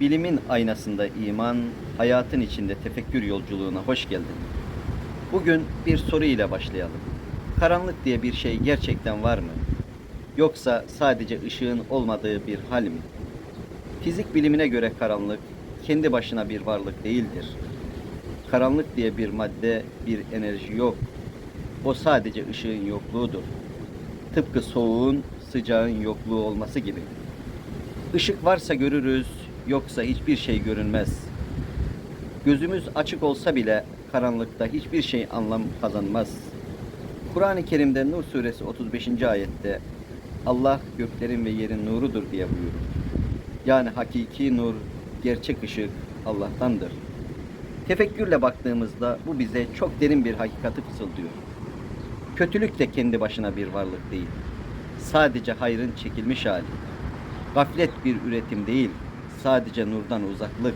Bilimin aynasında iman, hayatın içinde tefekkür yolculuğuna hoş geldin. Bugün bir soru ile başlayalım. Karanlık diye bir şey gerçekten var mı? Yoksa sadece ışığın olmadığı bir hal mi? Fizik bilimine göre karanlık kendi başına bir varlık değildir. Karanlık diye bir madde, bir enerji yok. O sadece ışığın yokluğudur. Tıpkı soğuğun, sıcağın yokluğu olması gibi. Işık varsa görürüz, yoksa hiçbir şey görünmez. Gözümüz açık olsa bile karanlıkta hiçbir şey anlam kazanmaz. Kur'an-ı Kerim'de Nur suresi 35. ayette Allah göklerin ve yerin nurudur diye buyurur. Yani hakiki nur, gerçek ışık Allah'tandır. Tefekkürle baktığımızda bu bize çok derin bir hakikati fısıldıyor. Kötülük de kendi başına bir varlık değil. Sadece hayrın çekilmiş hali. Gaflet bir üretim değil, sadece nurdan uzaklık.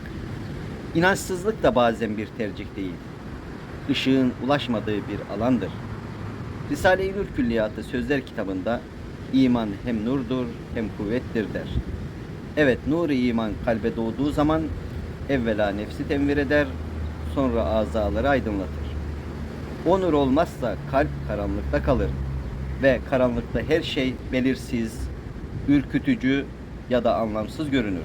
İnançsızlık da bazen bir tercih değil. Işığın ulaşmadığı bir alandır. Risale-i Nur Külliyatı Sözler kitabında iman hem nurdur hem kuvvettir der. Evet nuru iman kalbe doğduğu zaman evvela nefsi tenvir eder, sonra azaları aydınlatır. O nur olmazsa kalp karanlıkta kalır ve karanlıkta her şey belirsiz, ürkütücü ya da anlamsız görünür.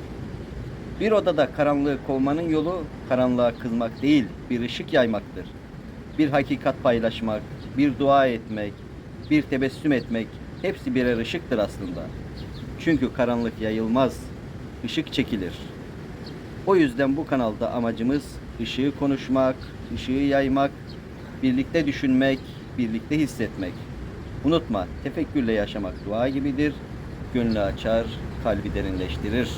Bir odada karanlığı kovmanın yolu karanlığa kızmak değil, bir ışık yaymaktır. Bir hakikat paylaşmak, bir dua etmek, bir tebessüm etmek hepsi birer ışıktır aslında. Çünkü karanlık yayılmaz, ışık çekilir. O yüzden bu kanalda amacımız ışığı konuşmak, ışığı yaymak, birlikte düşünmek, birlikte hissetmek. Unutma, tefekkürle yaşamak dua gibidir. Gönlü açar, kalbi derinleştirir.